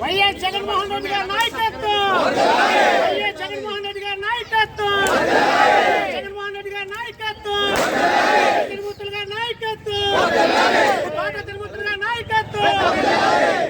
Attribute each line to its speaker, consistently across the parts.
Speaker 1: YS Jaganmohan Reddy గారి నాయకత్వం! YS Jaganmohan Reddy గారి నాయకత్వం! జగన్మోహన్ రెడ్డి గారి నాయకత్వం! తిరుమూర్తులు గారి నాయకత్వం! తిరుమూర్తులు గారి నాయకత్వం!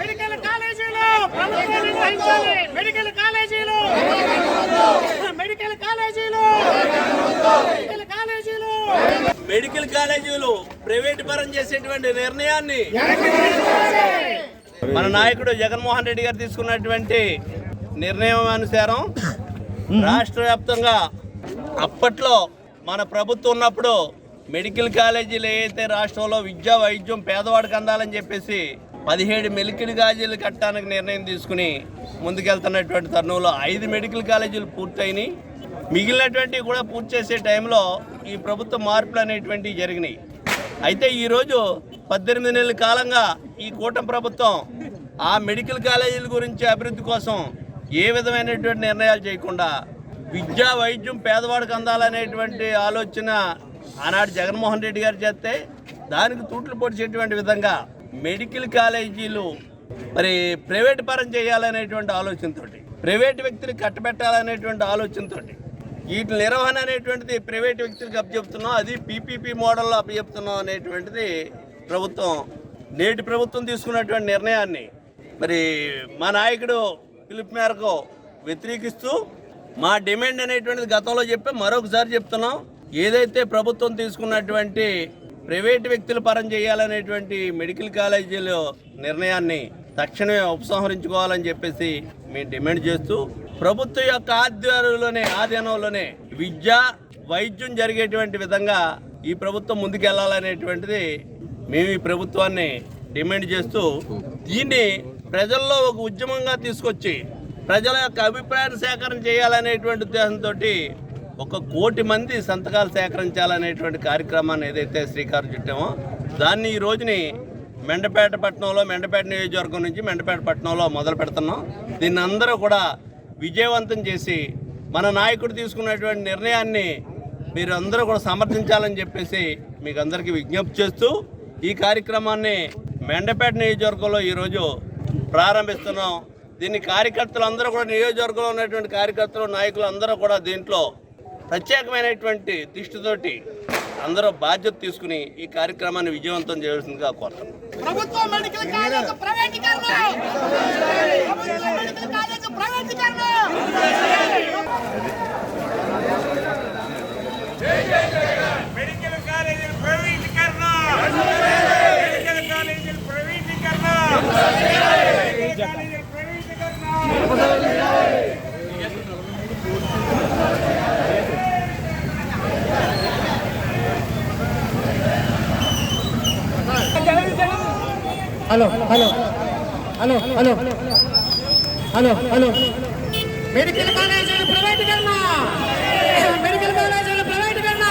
Speaker 1: మెడికల్ కాలేజీలో ప్రభుత్వం నిర్వహించాలి! మెడికల్ కాలేజీలో మెడికల్ కాలేజీలో మెడికల్ కాలేజీలో
Speaker 2: మెడికల్ కాలేజీలు ప్రైవేట్ పరం చేసేటువంటి నిర్ణయాన్ని మన నాయకుడు జగన్మోహన్ రెడ్డి గారు తీసుకున్నటువంటి నిర్ణయం అనుసారం రాష్ట్ర వ్యాప్తంగా అప్పట్లో మన ప్రభుత్వం ఉన్నప్పుడు మెడికల్ కాలేజీలు ఏదైతే రాష్ట్రంలో విద్యా వైద్యం పేదవాడికి అందాలని చెప్పేసి పదిహేడు మెడికల్ కాలేజీలు కట్టడానికి నిర్ణయం తీసుకుని ముందుకెళ్తున్నటువంటి తరుణంలో ఐదు మెడికల్ కాలేజీలు పూర్తయినాయి. మిగిలినటువంటివి కూడా పూర్తి చేసే టైంలో ఈ ప్రభుత్వ మార్పులు అనేటువంటివి జరిగినాయి. అయితే ఈరోజు పద్దెనిమిది నెలల కాలంగా ఈ కూటమి ప్రభుత్వం ఆ మెడికల్ కాలేజీల గురించి అభివృద్ధి కోసం ఏ విధమైనటువంటి నిర్ణయాలు చేయకుండా విద్యా వైద్యం పేదవాడికి అందాలనేటువంటి ఆలోచన ఆనాడు జగన్మోహన్ రెడ్డి గారు చేస్తే దానికి తూట్లు పొడిచేటువంటి విధంగా మెడికల్ కాలేజీలు మరి ప్రైవేట్ పరం చేయాలనేటువంటి ఆలోచనతోటి ప్రైవేట్ వ్యక్తులు కట్టబెట్టాలనేటువంటి ఆలోచనతోటి వీటి నిర్వహణ అనేటువంటిది ప్రైవేట్ వ్యక్తులకు అప్పచెప్తున్నాం అది పీపీపీ మోడల్లో అప్పచెప్తున్నాం అనేటువంటిది ప్రభుత్వం నేటి ప్రభుత్వం తీసుకున్నటువంటి నిర్ణయాన్ని మరి మా నాయకుడు పిలుపు మేరకు వ్యతిరేకిస్తూ మా డిమాండ్ అనేటువంటిది గతంలో చెప్పి మరొకసారి చెప్తున్నాం. ఏదైతే ప్రభుత్వం తీసుకున్నటువంటి ప్రైవేట్ వ్యక్తుల పరం చేయాలనేటువంటి మెడికల్ కాలేజీల నిర్ణయాన్ని తక్షణమే ఉపసంహరించుకోవాలని చెప్పేసి మేము డిమాండ్ చేస్తూ ప్రభుత్వం యొక్క ఆధ్వర్యంలోనే ఆధీనంలోనే విద్య వైద్యం జరిగేటువంటి విధంగా ఈ ప్రభుత్వం ముందుకెళ్ళాలనేటువంటిది మేము ఈ ప్రభుత్వాన్ని డిమాండ్ చేస్తూ దీన్ని ప్రజల్లో ఒక ఉద్యమంగా తీసుకొచ్చి ప్రజల యొక్క అభిప్రాయాన్ని సేకరణ చేయాలనేటువంటి ఉద్దేశంతో ఒక కోటి మంది సంతకాలు సేకరించాలనేటువంటి కార్యక్రమాన్ని ఏదైతే శ్రీకారం చుట్టామో దాన్ని ఈ రోజుని మెండపేట పట్టణంలో మెండపేట నియోజకవర్గం నుంచి మెండపేట పట్టణంలో మొదలు పెడుతున్నాం. దీన్ని అందరూ కూడా విజయవంతం చేసి మన నాయకుడు తీసుకున్నటువంటి నిర్ణయాన్ని మీరు అందరూ కూడా సమర్థించాలని చెప్పేసి మీకు అందరికీ విజ్ఞప్తి చేస్తూ ఈ కార్యక్రమాన్ని మెండపేట నియోజకవర్గంలో ఈరోజు ప్రారంభిస్తున్నాం. దీన్ని కార్యకర్తలు అందరూ కూడా నియోజకవర్గంలో ఉన్నటువంటి కార్యకర్తలు నాయకులు అందరూ కూడా దీంట్లో ప్రత్యేకమైనటువంటి దృష్టితోటి అందరూ బాధ్యత తీసుకుని ఈ కార్యక్రమాన్ని విజయవంతం చేయాల్సిందిగా కోరుతున్నాం.
Speaker 1: ప్రభుత్వ మెడికల్ కాలేజ్ ప్రైవేటీకరణ! ప్రభుత్వ మెడికల్ కాలేజ్ ప్రైవేటీకరణ
Speaker 3: మెడికల్ కాలేజీల ప్రైవేటీకరణ మెడికల్ కాలేజీల ప్రైవేటీకరణ మెడికల్ కాలేజీల ప్రైవేటీకరణ
Speaker 1: hello hello. Hello hello. Hello hello. Medical కాలేజీల కన్నా మెడికల్ కాలేజీల ప్రైవేటీకరణ కన్నా